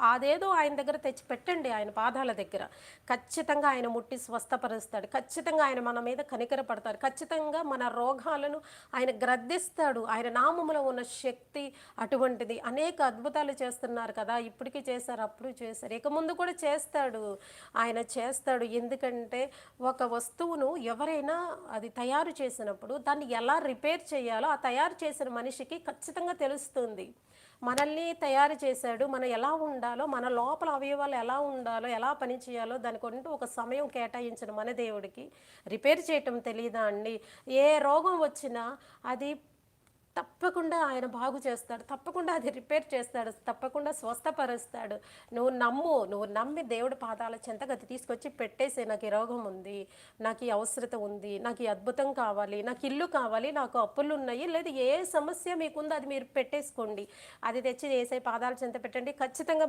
అదేదో ఆయన దగ్గర తెచ్చి పెట్టండి ఆయన పాదాల దగ్గర. ఖచ్చితంగా ఆయన ముట్టి స్వస్థపరుస్తాడు. ఖచ్చితంగా ఆయన మన మీద కనికర పడతాడు ఖచ్చితంగా మన రోగాలను ఆయన గ్రద్దిస్తాడు. ఆయన నామములో ఉన్న శక్తి అటువంటిది. అనేక అద్భుతాలు చేస్తున్నారు కదా. ఇప్పటికీ చేశారు అప్పుడు చేశారు. ఇక ముందు కూడా చేస్తాడు. ఆయన చేస్తాడు. ఎందుకంటే ఒక వస్తువును ఎవరైనా అది తయారు చేసినప్పుడు దాన్ని ఎలా రిపేర్ చేయాలో ఆ తయారు చేసిన మనిషికి ఖచ్చితంగా తెలుస్తుంది. మనల్ని తయారు చేశాడు. మనం ఎలా ఉండాలి? మన లోపల అవయవాలు ఎలా ఉండాలో ఎలా పని చేయాలో దానికంటూ ఒక సమయం కేటాయించిన మన దేవుడికి. రిపేర్ చేయటం తెలియదా అండి? ఏ రోగం వచ్చినా అది తప్పకుండా ఆయన బాగు చేస్తాడు తప్పకుండా అది రిపేర్ చేస్తాడు తప్పకుండా స్వస్థపరుస్తాడు. నువ్వు నమ్ము నువ్వు నమ్మి దేవుడి పాదాల చెంతకు అది తీసుకొచ్చి పెట్టేసే నాకు ఈ రోగం ఉంది నాకు ఈ అవసరత ఉంది నాకు ఈ అద్భుతం కావాలి నాకు ఇల్లు కావాలి నాకు అప్పులు ఉన్నాయి లేదా ఏ సమస్య మీకుందో అది మీరు పెట్టేసుకోండి. అది తెచ్చి వేసే పాదాల చెంత పెట్టండి. ఖచ్చితంగా